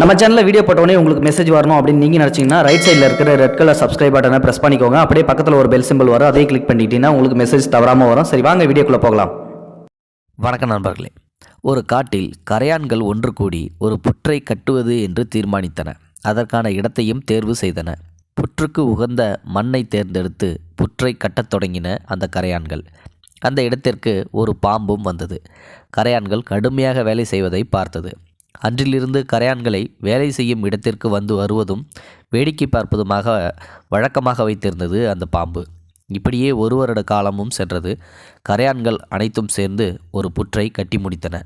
நம்ம சேனலில் வீடியோ போட்டோடனே உங்களுக்கு மெசேஜ் வரணும் அப்படின்னு நீங்கள் நினச்சிங்கன்னா ரைட் சைடில் இருக்கிற ரெட் கலர் சப்ஸ்கிரைப் பட்டனை ப்ரெஸ் பண்ணிக்கோங்க. அப்படியே பக்கத்தில் ஒரு பெல் சிம்பிள் வரும். அதே கிளிக் பண்ணிட்டீங்கன்னா உங்களுக்கு மெசேஜ் தவறாமல் வரும். சரி வாங்க வீடியோக்குள்ளே போகலாம். வணக்கம் நண்பர்களே. ஒரு காட்டில் கரையான்கள் ஒன்று கூடி ஒரு புற்றை கட்டுவது என்று தீர்மானித்தன. அதற்கான இடத்தையும் தேர்வு செய்தன. புற்றுக்கு உகந்த மண்ணை தேர்ந்தெடுத்து புற்றை கட்டத் தொடங்கின அந்த கரையான்கள். அந்த இடத்திற்கு ஒரு பாம்பும் வந்தது. கரையான்கள் கடுமையாக வேலை செய்வதை பார்த்தது. அன்றிலிருந்து கரையான்களை வேலை செய்யும் இடத்திற்கு வந்து வருவதும் வேடிக்கை பார்ப்பதுமாக வழக்கமாக வைத்திருந்தது அந்த பாம்பு. இப்படியே ஒரு வருட காலமும் சென்றது. கரையான்கள் அனைத்தும் சேர்ந்து ஒரு புற்றை கட்டி முடித்தன.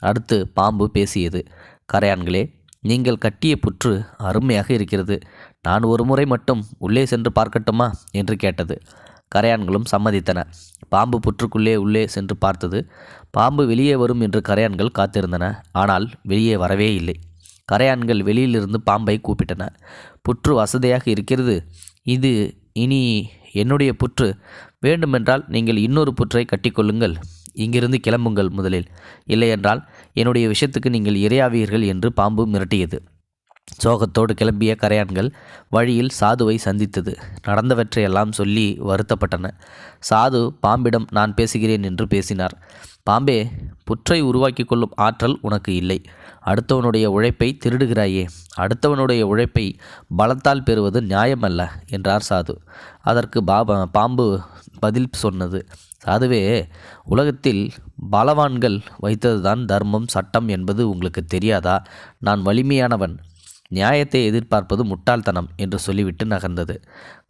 அடுத்து பாம்பு பேசியது கரையான்களே நீங்கள் கட்டிய புற்று அருமையாக இருக்கிறது. நான் ஒரு முறை மட்டும் உள்ளே சென்று பார்க்கட்டுமா? என்று கேட்டது. கரையான்களும் சம்மதித்தன. பாம்பு புற்றுக்குள்ளே உள்ளே சென்று பார்த்தது. பாம்பு வெளியே வரும் என்று கரையான்கள் காத்திருந்தன. ஆனால் வெளியே வரவே இல்லை. கரையான்கள் வெளியிலிருந்து பாம்பை கூப்பிட்டன. புற்று வசதியாக இருக்கிறது. இது இனி என்னுடைய புற்று. வேண்டுமென்றால் நீங்கள் இன்னொரு புற்றை கட்டிக்கொள்ளுங்கள். இங்கிருந்து கிளம்புங்கள் முதலில். இல்லையென்றால் என்னுடைய விஷயத்துக்கு நீங்கள் இரையாவீர்கள் என்று பாம்பு மிரட்டியது. சோகத்தோடு கிளம்பிய கரையான்கள் வழியில் சாதுவை சந்தித்தது. நடந்தவற்றையெல்லாம் சொல்லி வருத்தப்பட்டன. சாது பாம்பிடம் நான் பேசுகிறேன் என்று பேசினார். பாம்பே புற்றை உருவாக்கி கொள்ளும் ஆற்றல் உனக்கு இல்லை. அடுத்தவனுடைய உழைப்பை திருடுகிறாயே. அடுத்தவனுடைய உழைப்பை பலத்தால் பெறுவது நியாயமல்ல என்றார் சாது. அதற்கு பாபா பாம்பு பதில் சொன்னது. சாதுவே உலகத்தில் பலவான்கள் வைத்ததுதான் தர்மம் சட்டம் என்பது உங்களுக்கு தெரியாதா? நான் வலிமையானவன். நியாயத்தை எதிர்பார்ப்பது முட்டாள்தனம் என்று சொல்லிவிட்டு நகர்ந்தது.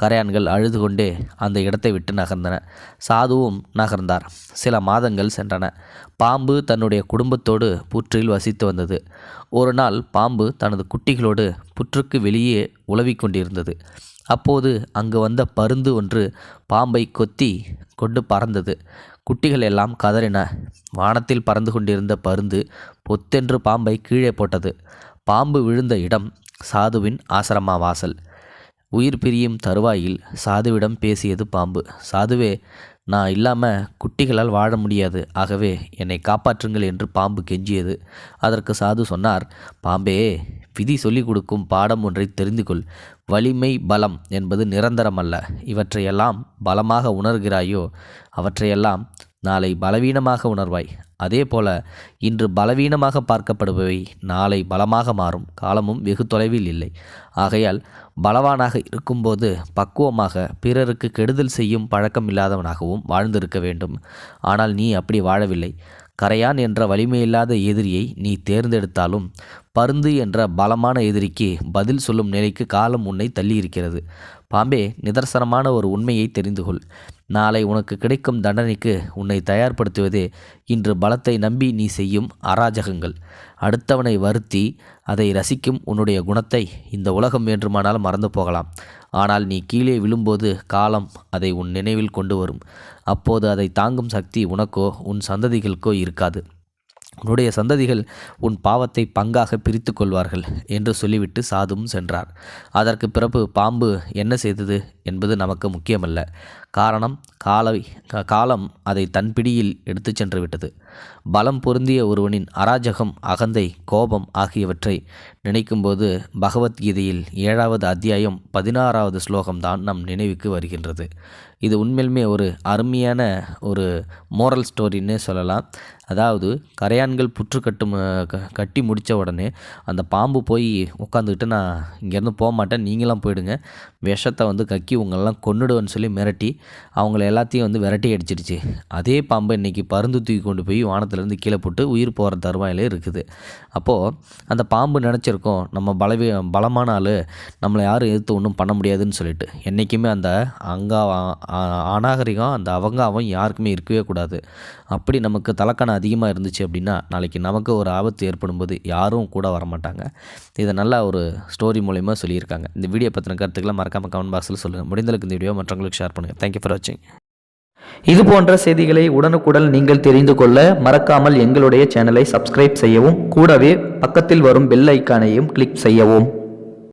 கரையான்கள் அழுது கொண்டே அந்த இடத்தை விட்டு நகர்ந்தன. சாதுவும் நகர்ந்தார். சில மாதங்கள் சென்றன. பாம்பு தன்னுடைய குடும்பத்தோடு புற்றில் வசித்து வந்தது. ஒரு நாள் பாம்பு தனது குட்டிகளோடு புற்றுக்கு வெளியே உலவிக் கொண்டிருந்தது. அப்போது அங்கு வந்த பருந்து ஒன்று பாம்பை கொத்தி கொண்டு பறந்தது. குட்டிகள் எல்லாம் கதறின. வானத்தில் பறந்து கொண்டிருந்த பருந்து பொத்தென்று பாம்பை கீழே போட்டது. பாம்பு விழுந்த இடம் சாதுவின் ஆசிரமா வாசல். உயிர் பிரியும் தருவாயில் சாதுவிடம் பேசியது பாம்பு. சாதுவே நான் இல்லாமல் குட்டிகளால் வாழ முடியாது. ஆகவே என்னை காப்பாற்றுங்கள் என்று பாம்பு கெஞ்சியது. அதற்கு சாது சொன்னார் பாம்பே விதி சொல்லிக் கொடுக்கும் பாடம் ஒன்றை தெரிந்து கொள் வலிமை பலம் என்பது நிரந்தரமல்ல இவற்றையெல்லாம் பலமாக உணர்கிறாயோ அவற்றையெல்லாம் நாளை பலவீனமாக உணர்வாய். அதே போல இன்று பலவீனமாக பார்க்கப்படுபவை நாளை பலமாக மாறும். காலமும் வெகு தொலைவில் இல்லை. ஆகையால் பலவானாக இருக்கும்போது பக்குவமாக பிறருக்கு கெடுதல் செய்யும் பழக்கம் இல்லாதவனாகவும் வாழ்ந்திருக்க வேண்டும். ஆனால் நீ அப்படி வாழவில்லை. கரையான் என்ற வலிமையில்லாத எதிரியை நீ தேர்ந்தெடுத்தாலும் பருந்து என்ற பலமான எதிரிக்கு பதில் சொல்லும் நிலைக்கு காலம் உன்னை தள்ளியிருக்கிறது. பாம்பே நிதர்சனமான ஒரு உண்மையை தெரிந்து கொள். நாளை உனக்கு கிடைக்கும் தண்டனைக்கு உன்னை தயார்படுத்துவதே இன்று பலத்தை நம்பி நீ செய்யும் அராஜகங்கள். அடுத்தவனை வருத்தி அதை ரசிக்கும் உன்னுடைய குணத்தை இந்த உலகம் வேண்டுமானால் மறந்து போகலாம். ஆனால் நீ கீழே விழும்போது காலம் அதை உன் நினைவில் கொண்டு வரும். அப்போது அதை தாங்கும் சக்தி உனக்கோ உன் சந்ததிகளுக்கோ இருக்காது. உன்னுடைய சந்ததிகள் உன் பாவத்தை பங்காக பிரித்து கொள்வார்கள் என்று சொல்லிவிட்டு சாதுவும் சென்றார். அதற்கு பிறகு பாம்பு என்ன செய்தது என்பது நமக்கு முக்கியமல்ல. காரணம் காலை காலம் அதை தன் பிடியில் எடுத்து சென்று விட்டது. பலம் பொருந்திய ஒருவனின் அராஜகம் அகந்தை கோபம் ஆகியவற்றை நினைக்கும்போது பகவத்கீதையில் ஏழாவது அத்தியாயம் பதினாறாவது ஸ்லோகம்தான் நம் நினைவுக்கு வருகின்றது. இது உண்மையிலுமே ஒரு அருமையான ஒரு மோரல் ஸ்டோரின்னு சொல்லலாம். அதாவது கரையான்கள் புற்று கட்டும் கட்டி முடித்த உடனே அந்த பாம்பு போய் உட்காந்துக்கிட்டு நான் இங்கேருந்து போக மாட்டேன் நீங்களாம் போயிடுங்க. விஷத்தை வந்து கக்கி உங்களெல்லாம் கொன்னுடுவேன்னு சொல்லி மிரட்டி அவங்கள எல்லாத்தையும் வந்து விரட்டி அடிச்சிருச்சு அதே பாம்பை இன்றைக்கி பருந்து தூக்கி கொண்டு போய் வானத்துலேருந்து கீழே போட்டு உயிர் போகிற தருவாயிலே இருக்குது. அப்போது அந்த பாம்பு நினச்சிருக்கோம் நம்ம பலவி பலமான ஆள் நம்மளை யாரும் எதிர்த்து ஒன்றும் பண்ண முடியாதுன்னு சொல்லிட்டு. என்றைக்குமே அந்த அங்கா அநாகரிகம் அந்த அவங்க அவன் யாருக்குமே இருக்கவே கூடாது. அப்படி நமக்கு தலக்கணம் அதிகமாக இருந்துச்சு அப்படின்னா நாளைக்கு நமக்கு ஒரு ஆபத்து ஏற்படும்போது யாரும் கூட வரமாட்டாங்க. இதை நல்லா ஒரு ஸ்டோரி மூலயமா சொல்லியிருக்காங்க. இந்த வீடியோ பற்றின கருத்துக்களை மறக்காமல் கமெண்ட் பாக்ஸில் சொல்லுங்கள் முடிந்தளவுக்கு இந்த வீடியோ மற்றவங்களுக்கு ஷேர் பண்ணுங்கள் தேங்க்யூ ஃபார் வாட்சிங் இது போன்ற செய்திகளை உடனுக்குடன் நீங்கள் தெரிந்து கொள்ள மறக்காமல் எங்களுடைய சேனலை சப்ஸ்கிரைப் செய்யவும் கூடவே பக்கத்தில் வரும் பெல் ஐக்கானையும் கிளிக் செய்யவும்.